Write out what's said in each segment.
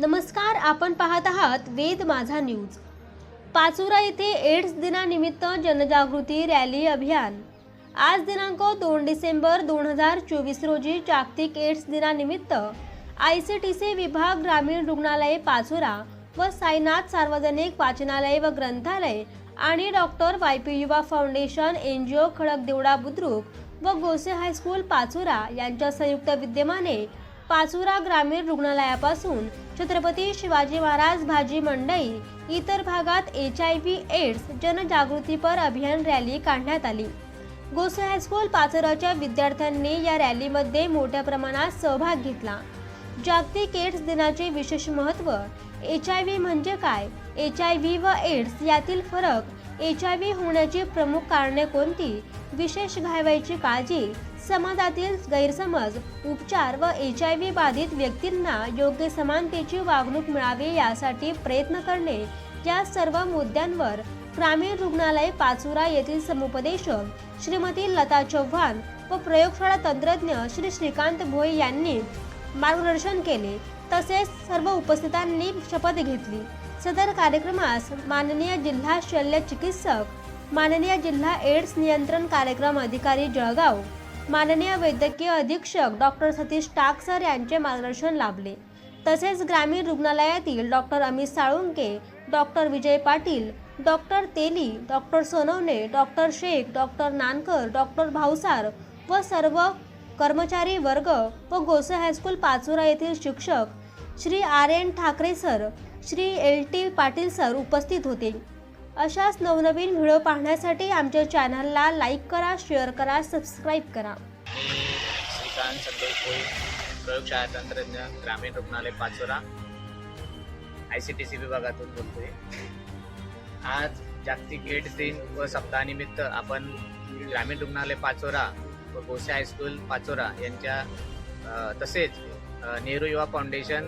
नमस्कार आपण पाहत आहात वेद माझा न्यूज. पाचोरा येथे एड्स दिनानिमित्त जनजागृती रॅली अभियान. आज दिनांक दोन डिसेंबर दोन हजार चोवीस रोजी जागतिक एड्स दिनानिमित्त आय सी टी सी विभाग ग्रामीण रुग्णालय पाचोरा व साईनाथ सार्वजनिक वाचनालय व ग्रंथालय आणि doctor Y P Yuva foundation N G O Khadakdevda Budruk व गोसे हायस्कूल पाचोरा यांच्या संयुक्त विद्यमाने पाचुरा ग्रामीण रुग्णालयापासून छत्रपती शिवाजी महाराज भाजी मंडई इतर भागात एच आय व्ही एड्स जनजागृतीपर अभियान रॅली काढण्यात आली. गोसे हायस्कूल पाचोराच्या विद्यार्थ्यांनी या रॅलीमध्ये मोठ्या प्रमाणात सहभाग घेतला. जागतिक एड्स दिनाचे विशेष महत्त्व एच आय व्ही म्हणजे काय? एच आय व्ही व एड्स यातील फरक एच आय व्ही होण्याची प्रमुख कारणे कोणती? विशेष घ्यावयाची काळजी? समाजातील गैरसमज उपचार व एच आय व्ही बाधित व्यक्तींना योग्य समानतेची वागणूक मिळावी यासाठी प्रयत्न करणे. या सर्व मुद्द्यांवर ग्रामीण रुग्णालय पाचुरा येथील समुपदेशक श्रीमती लता चव्हाण व प्रयोगशाळा तंत्रज्ञ श्री श्रीकांत भोई यांनी मार्गदर्शन केले. तसेच सर्व उपस्थितांनी शपथ घेतली. सदर कार्यक्रमास माननीय जिल्हा शल्य चिकित्सक माननीय जिल्हा एड्स नियंत्रण कार्यक्रम अधिकारी जळगाव माननीय वैद्यकीय अधीक्षक डॉक्टर सतीश टाक सर यांचे मार्गदर्शन लाभले. तसेच ग्रामीण रुग्णालयातील doctor Amit Salunke doctor Vijay Patil doctor Teli doctor Sonawane doctor Shaikh doctor Nankar doctor Bhavsar व सर्व कर्मचारी वर्ग व गोसे हायस्कूल पाचोरा येथील शिक्षक Shri R N Thackeray sir Shri L T Patil sir उपस्थित होते. अशाच नवनवीन व्हिडिओ पाहण्यासाठी आमच्या चॅनलला लाईक करा शेअर करा सबस्क्राईब करा. श्रीकांत संतोष प्रयोगशाळा तंत्रज्ञ ग्रामीण रुग्णालय Pachora I C T C विभागातून बोलतोय. आज जागतिक एड्स दिन व सप्ताहानिमित्त आपण ग्रामीण रुग्णालय पाचोरा व गोसे हायस्कूल पाचोरा यांच्या तसेच Nehru Yuva foundation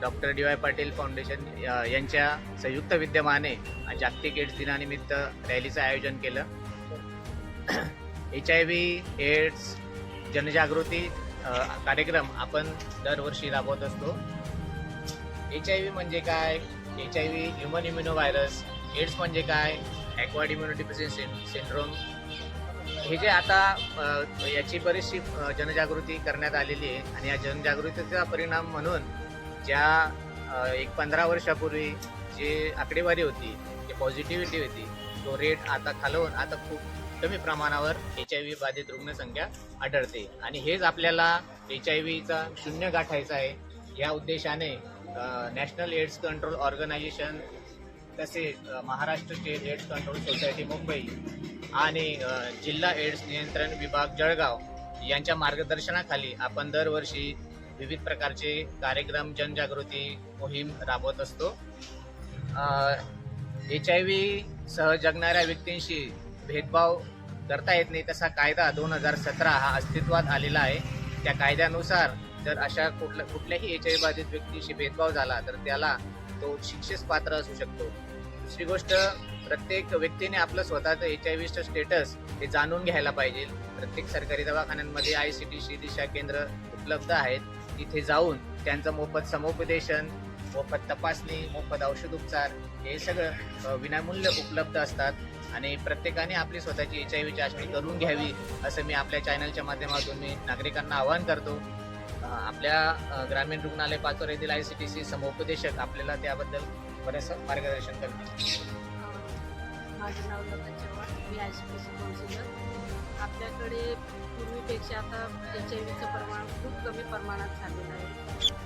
doctor D Y Patil foundation यांच्या संयुक्त विद्यमाने जागतिक एड्स दिनानिमित्त रॅलीचं आयोजन केलं. एच आय व्ही एड्स जनजागृती कार्यक्रम आपण दरवर्षी राबवत असतो. एच आय व्ही म्हणजे काय? H I V human immuno virus AIDS म्हणजे काय? Acquired immunity syndrome. हे जे आता याची बरीचशी जनजागृती करण्यात आलेली आहे आणि या जनजागृतीचा परिणाम म्हणून ज्या एक पंधरा वर्षापूर्वी जे आकडेवारी होती जे पॉझिटिव्हिटी होती तो रेट आता खालवून आता खूप कमी प्रमाणावर एच आय व्ही बाधित रुग्णसंख्या आढळते. आणि हेच आपल्याला एच आय व्हीचा शून्य गाठायचा आहे या उद्देशाने नॅशनल एड्स कंट्रोल ऑर्गनायझेशन तसेच Maharashtra state AIDS control society Mumbai आणि जिल्हा एड्स नियंत्रण विभाग जळगाव यांच्या मार्गदर्शनाखाली आपण दरवर्षी विविध प्रकारचे कार्यक्रम जनजागृती मोहीम राबवत असतो. एच आय व्ही सह जगणाऱ्या व्यक्तींशी भेदभाव करता येत नाही तसा कायदा दोन हजार सतरा हा अस्तित्वात आलेला आहे. त्या कायद्यानुसार जर अशा कुठल्या कुठल्याही एच आय बाधित व्यक्तीशी भेदभाव झाला तर त्याला तो शिक्षेस पात्र असू शकतो. दुसरी गोष्ट प्रत्येक व्यक्तीने आपलं स्वतःचं एच आय व्हीचं स्टेटस हे जाणून घ्यायला पाहिजे. प्रत्येक सरकारी दवाखान्यांमध्ये I C T C Disha केंद्र उपलब्ध आहेत. तिथे जाऊन त्यांचं मोफत समुपदेशन मोफत तपासणी मोफत औषध उपचार हे सगळं विनामूल्य उपलब्ध असतात. आणि प्रत्येकाने आपली स्वतःची एच आय व्ही चाचणी करून घ्यावी असं मी आपल्या चॅनलच्या माध्यमातून मी नागरिकांना आवाहन करतो. आपल्या ग्रामीण रुग्णालय पाचोर येथील आय सी टी सी समुपदेशक आपल्याला त्याबद्दल बरंचसं मार्गदर्शन करतील. माझं नाव लता चव्हाण मी I C P C counsellor आपल्याकडे पूर्वीपेक्षा आता एच आय व्हीचं प्रमाण खूप कमी प्रमाणात झालेलं आहे.